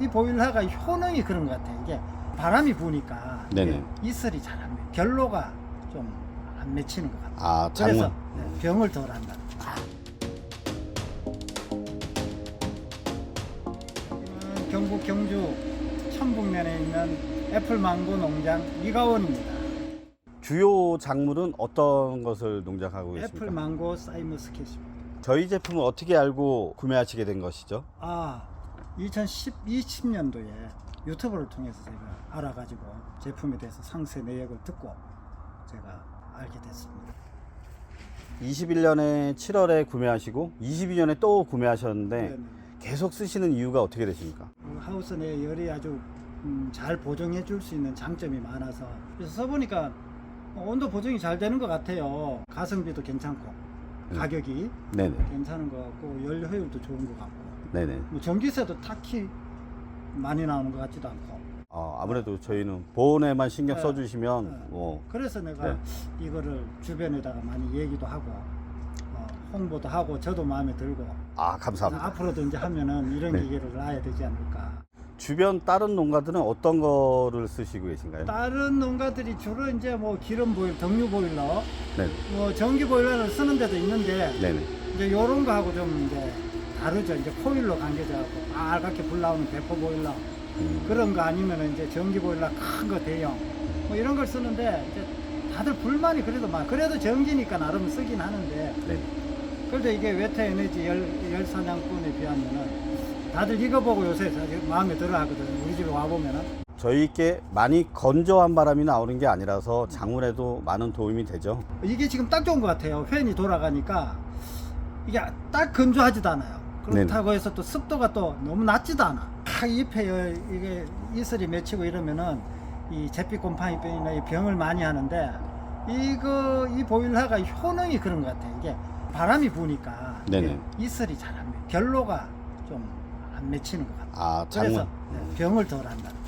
이 보일러가 효능이 그런 것 같아요. 이게 바람이 부니까 네네. 이슬이 잘 안 맺. 결로가 좀 안 맺히는 것 같아요. 아. 그래서 네, 병을 덜 한다. 지금은 경북 경주 천북면에 있는 애플 망고 농장 이가원입니다. 주요 작물은 어떤 것을 농작하고 계십니까? 애플 망고 사이머스켓입니다. 저희 제품을 어떻게 알고 구매하시게 된 것이죠? 아, 2010, 20년도에 유튜브를 통해서 제가 알아가지고 제품에 대해서 상세 내역을 듣고 제가 알게 됐습니다. 21년에 7월에 구매하시고 22년에 또 구매하셨는데 네. 계속 쓰시는 이유가 어떻게 되십니까? 그 하우스 내 열이 아주 음, 잘 보정해 줄 수 있는 장점이 많아서 그래서 써보니까 온도 보정이 잘 되는 것 같아요. 가성비도 괜찮고 음. 가격이 네네. 괜찮은 것 같고 연료 효율도 좋은 것 같고 네네. 뭐 전기세도 딱히 많이 나오는 것 같지도 않고 어, 아무래도 저희는 보온에만 신경 네. 써주시면 네. 뭐 그래서 내가 네. 이거를 주변에다가 많이 얘기도 하고 어, 홍보도 하고 저도 마음에 들고 아, 감사합니다. 앞으로도 이제 하면은 이런 네. 기계를 놔야 되지 않을까. 주변 다른 농가들은 어떤 거를 쓰시고 계신가요? 다른 농가들이 주로 이제 뭐 기름 보일, 등유 보일러, 네. 뭐 전기 보일러를 쓰는 데도 있는데 네네. 이제 요런 거하고 좀 이제 다르죠. 이제 코일로 감겨져갖고 빨갛게 불 나오는 대포 보일러 음, 그런 거 아니면 이제 전기 보일러 큰 거 대형 뭐 이런 걸 쓰는데 이제 다들 불만이 그래도 막 그래도 전기니까 나름 쓰긴 하는데 네. 그래도 이게 웨트 에너지 열, 열 사냥꾼에 비하면은 다들 이거 보고 요새 마음에 들어 하거든. 우리 집에 와보면은. 저희께 많이 건조한 바람이 나오는 게 아니라서 작물에도 많은 도움이 되죠. 이게 지금 딱 좋은 것 같아요. 팬이 돌아가니까 이게 딱 건조하지도 않아요. 그렇다고 해서 또 습도가 또 너무 낮지도 않아. 딱 잎에 여- 이게 이슬이 맺히고 이러면은 이 잿빛 곰팡이병이나 이 병을 많이 하는데 이거 이 보일러가 효능이 그런 것 같아요. 이게 바람이 부니까 네네. 이슬이 잘 안 맺. 결로가 좀 안 맺히는 것 같아요. 아. 그래서 네, 병을 덜 한다. 아,